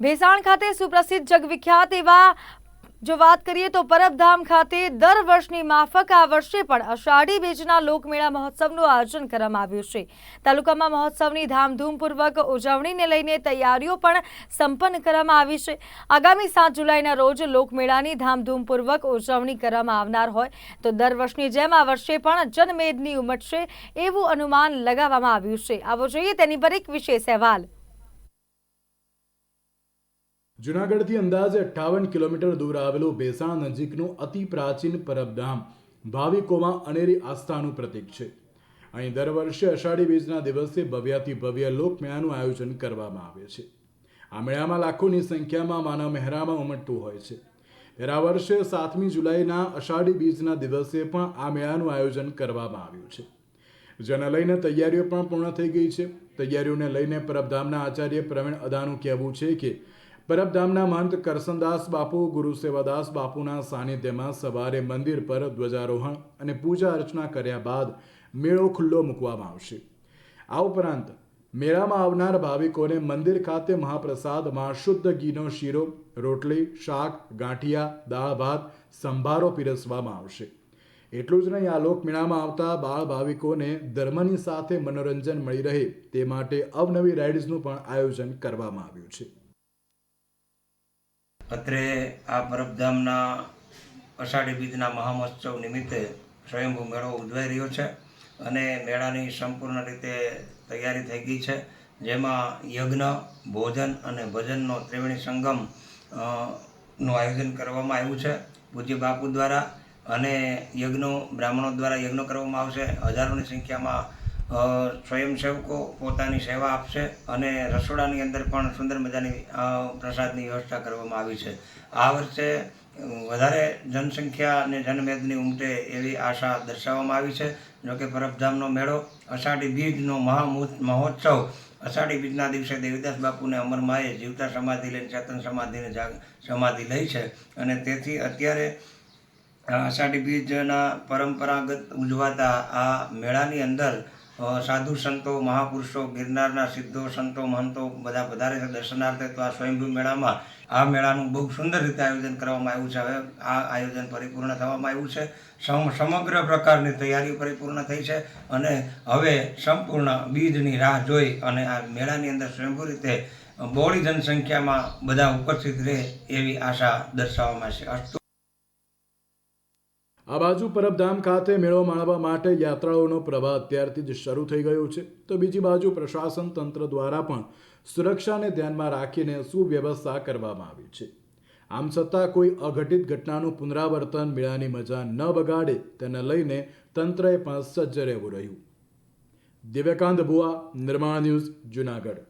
ભેસાણ ખાતે સુપ્રસિદ્ધ જગવિખ્યાત એવા જો વાત કરીએ તો પરબધામ ખાતે દર વર્ષની માફક આ વર્ષે પણ અષાઢી બીજના લોકમેળા મહોત્સવનું આયોજન કરવામાં આવ્યું છે. તાલુકામાં મહોત્સવની ધામધૂમપૂર્વક ઉજવણીને લઈને તૈયારીઓ પણ સંપન્ન કરવામાં આવી છે. આગામી સાત જુલાઈના રોજ લોકમેળાની ધામધૂમપૂર્વક ઉજવણી કરવામાં આવનાર હોય તો દર વર્ષની જેમ આ વર્ષે પણ જનમેદની ઉમટશે એવું અનુમાન લગાવવામાં આવ્યું છે. આવો જોઈએ તેની પર એક વિશેષ અહેવાલ. જુનાગઢથી અંદાજે અઠ્ઠાવન કિલોમીટર દૂર આવેલું ભેસાણ નજીકનું અતિ પ્રાચીન પરબધામ ભાવિકોમાં અનેરી આસ્થાનું પ્રતીક છે. અહીં દર વર્ષે અષાઢી બીજના દિવસે ભવ્યાથી ભવ્ય લોકમેળાનું આયોજન કરવામાં આવે છે. આ મેળામાં લાખોની સંખ્યામાં માનવ મહેરામાં ઉમટતું હોય છે. ત્યારે વર્ષે સાતમી જુલાઈના અષાઢી બીજના દિવસે પણ આ મેળાનું આયોજન કરવામાં આવ્યું છે. જેને લઈને તૈયારીઓ પણ પૂર્ણ થઈ ગઈ છે. તૈયારીઓને લઈને પરબધામના આચાર્ય પ્રવીણ અદાનું કહેવું છે કે પરબધામના મહંત કરસનદાસ બાપુ, ગુરુ સેવાદાસ બાપુના સાનિધ્યમાં સવારે મંદિર પર ધ્વજારોહણ અને પૂજા અર્ચના કર્યા બાદ મેળો ખુલ્લો મૂકવામાં આવશે. આ ઉપરાંત મેળામાં આવનાર ભાવિકોને મંદિર ખાતે મહાપ્રસાદમાં શુદ્ધ ઘીનો શીરો, રોટલી, શાક, ગાંઠિયા, દાળ ભાત, સંભારો પીરસવામાં આવશે. એટલું જ નહીં, આ લોકમેળામાં આવતા બાળ ભાવિકોને ધર્મની સાથે મનોરંજન મળી રહે તે માટે અવનવી રાઇડ્સનું પણ આયોજન કરવામાં આવ્યું છે. અત્રે આ પરબધામના અષાઢી બીજના મહામહોત્સવ નિમિત્તે સ્વયંભૂ મેળો ઉજવાઈ રહ્યો છે અને મેળાની સંપૂર્ણ રીતે તૈયારી થઈ ગઈ છે. જેમાં યજ્ઞ, ભોજન અને ભજનનો ત્રિવેણી સંગમનું આયોજન કરવામાં આવ્યું છે. પૂજ્ય બાપુ દ્વારા અને યજ્ઞો, બ્રાહ્મણો દ્વારા યજ્ઞ કરવામાં આવશે. હજારોની સંખ્યામાં સ્વયંસેવકો પોતાની સેવા આપશે અને રસોડાની અંદર પણ સુંદર મજાની પ્રસાદની વ્યવસ્થા કરવામાં આવી છે. આ વર્ષે વધારે જનસંખ્યા અને જનમેદની ઉમટે એવી આશા દર્શાવવામાં આવી છે. જોકે પરબધામનો મેળો, અષાઢી બીજનો મહા મહોત્સવ, અષાઢી બીજના દિવસે દેવીદાસ બાપુને અમરમાએ જીવતા સમાધિ લઈને ચેતન સમાધિને જાગ, સમાધિ લઈ છે. અને તેથી અત્યારે અષાઢી બીજના પરંપરાગત ઉજવાતા આ મેળાની અંદર સાધુ સંતો, મહાપુરુષો, ગિરનારના સિદ્ધો, સંતો, મહંતો બધા વધારે છે. દર્શનાર્થે તો આ સ્વયંભૂ મેળામાં આ મેળાનું બહુ સુંદર રીતે આયોજન કરવામાં આવ્યું છે. હવે આ આયોજન પરિપૂર્ણ થવામાં આવ્યું છે. સમ, સમગ્ર પ્રકારની તૈયારીઓ પરિપૂર્ણ થઈ છે અને હવે સંપૂર્ણ બીજની રાહ જોઈ અને આ મેળાની અંદર સ્વયંભૂ રીતે બહોળી જનસંખ્યામાં બધા ઉપસ્થિત રહે એવી આશા દર્શાવવામાં છે. અસ્તુ આ બાજુ પરબધામ ખાતે મેળો માણવા માટે યાત્રાળુઓનો પ્રવાહ અત્યારથી જ શરૂ થઈ ગયો છે. તો બીજી બાજુ પ્રશાસન તંત્ર દ્વારા પણ સુરક્ષાને ધ્યાનમાં રાખીને સુવ્યવસ્થા કરવામાં આવી છે. આમ છતાં કોઈ અઘટિત ઘટનાનું પુનરાવર્તન મેળાની મજા ન બગાડે તેને લઈને તંત્રએ પણ સજ્જ રહેવું રહ્યું. દિવ્યકાંત ભુવા નિર્માણ ન્યૂઝ જુનાગઢ.